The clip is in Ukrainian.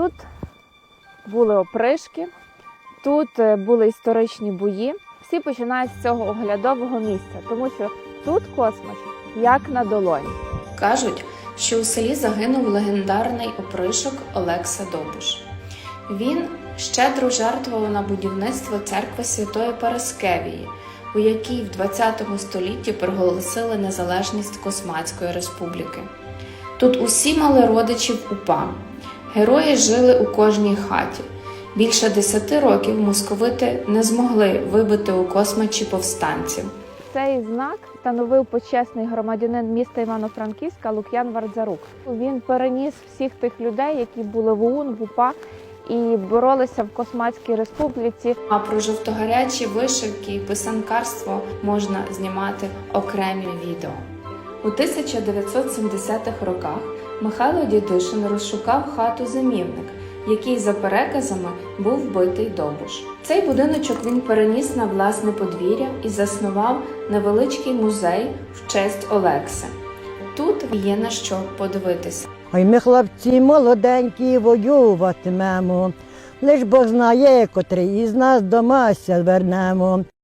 Тут були опришки, тут е, були історичні бої. Всі починають з цього оглядового місця, тому що тут космос як на долоні. Кажуть, що у селі загинув легендарний опришок Олекса Добуш. Він щедро жертвував на будівництво церкви Святої Параскевії, у якій в ХХ столітті проголосили незалежність Космацької республіки. Тут усі мали родичів УПА. Герої жили у кожній хаті. Більше десяти років московити не змогли вибити у космачі повстанців. Цей знак встановив почесний громадянин міста Івано-Франківська Лук'ян Вардзарук. Він переніс всіх тих людей, які були в ОУН, в УПА і боролися в Космацькій республіці. А про жовтогарячі вишивки і писанкарство можна знімати окремі відео. У 1970-х роках Михайло Дідишин розшукав хату Замівник, який за переказами був вбитий Добуш. Цей будиночок він переніс на власне подвір'я і заснував невеличкий музей в честь Олекси. Тут є на що подивитися. Ой, ми хлопці молоденькі воюватимемо, лиш Бог знає, котрий із нас до мася вернемо.